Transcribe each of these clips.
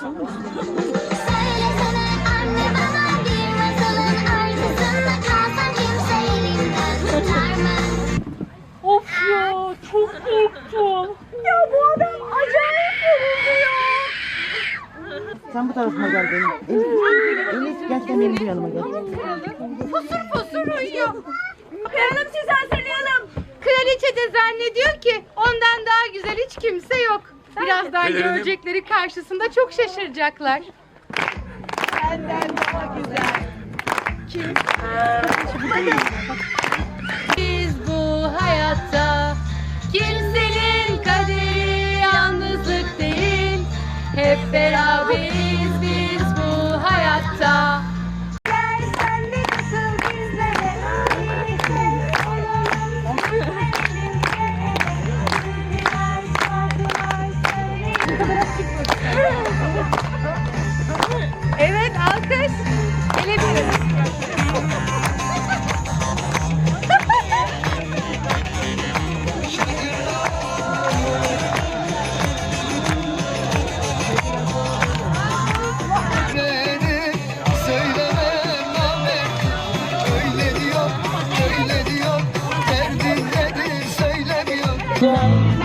Of ya çok korktum. Ya bu adam acayip yoruldu ya. Sen bu tarafıma gel benim. Elif, Elif gel sen benim bu yanıma gel. Fosur fosur uyuyor. Kıyalım siz hazırlayalım. Kraliçe de zannediyor ki ondan daha güzel hiç kimse yok. Birazdan görecekleri karşısında çok şaşıracaklar. Biz olsun.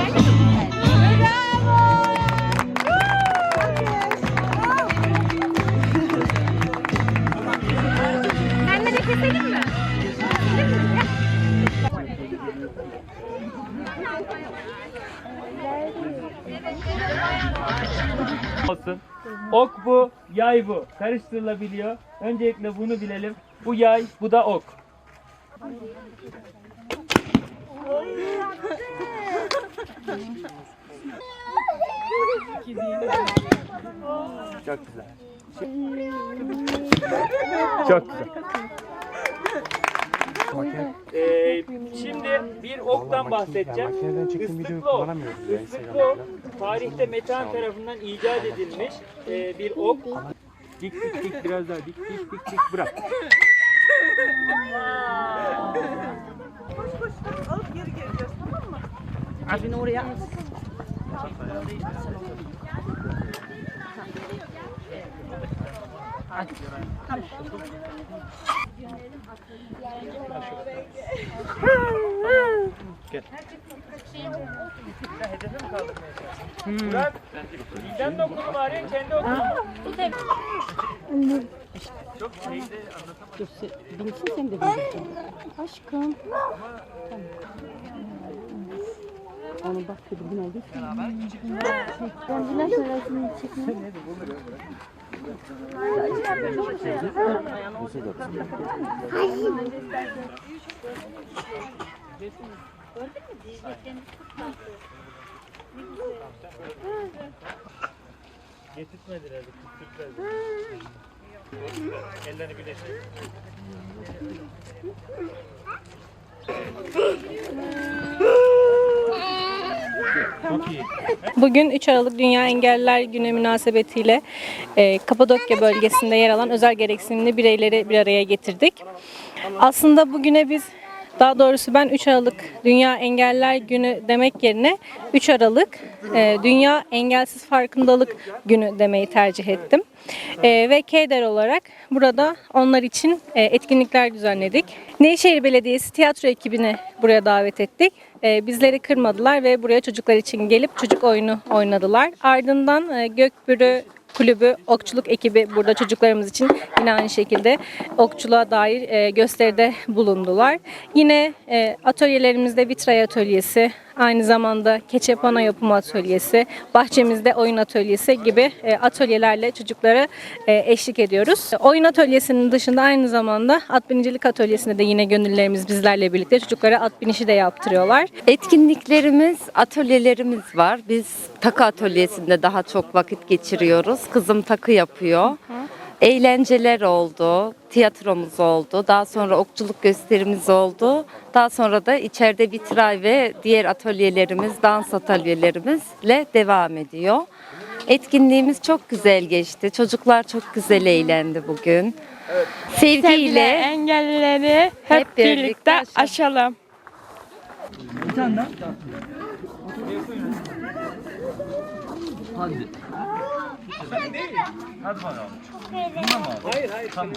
Ok bu, yay bu. Karıştırılabiliyor. Öncelikle bunu bilelim. Bu yay, bu da ok. Çok güzel. Çok güzel. Ee, şimdi bir oktan bahsedeceğim. Islıklı ok. Islıklı ok tarihte Metehan tarafından icat edilmiş e, bir ok. Dik dik dik biraz daha dik dik dik dik bırak. Abini oraya. Hedefe mi kaldırmaya çalışıyorsun? Bırak. Bizden de okunu bari kendi okunu. Çok şeyde Benimsin sen de benimsin. Aşkım. Onu bak kedi bu nerede? Ben biraz arasını çekmem. getirtmediler. Kıstırttılar. Ellerini birleştir. Bugün 3 Aralık Dünya Engelliler Günü münasebetiyle e, Kapadokya bölgesinde yer alan özel gereksinimli bireyleri bir araya getirdik. Aslında bugüne biz daha doğrusu ben 3 Aralık Dünya Engelliler Günü demek yerine 3 Aralık e, Dünya Engelsiz Farkındalık Günü demeyi tercih ettim. E, ve KEDER olarak burada onlar için e, etkinlikler düzenledik. Nevşehir Belediyesi tiyatro ekibini buraya davet ettik. E, bizleri kırmadılar ve buraya çocuklar için gelip çocuk oyunu oynadılar. Ardından e, Gökbürü Kulübü okçuluk ekibi burada çocuklarımız için yine aynı şekilde okçuluğa dair e, gösteride bulundular. Yine e, atölyelerimizde vitray atölyesi, aynı zamanda keçepana yapımı atölyesi, bahçemizde oyun atölyesi gibi e, atölyelerle çocuklara e, eşlik ediyoruz. Oyun atölyesinin dışında aynı zamanda at binicilik atölyesinde de yine gönüllerimiz bizlerle birlikte çocuklara at binişi de yaptırıyorlar. Etkinliklerimiz, atölyelerimiz var. Biz takı atölyesinde daha çok vakit geçiriyoruz. Kızım takı yapıyor. Eğlenceler oldu, tiyatromuz oldu, daha sonra okçuluk gösterimiz oldu. Daha sonra da içeride vitray ve diğer atölyelerimiz, dans atölyelerimizle devam ediyor. Etkinliğimiz çok güzel geçti. Çocuklar çok güzel eğlendi bugün. Sevgiyle engelleri hep, birlikte birlikte aşalım. aşalım. Hadi. Hadi bakalım. Hayır hayır. Tamam.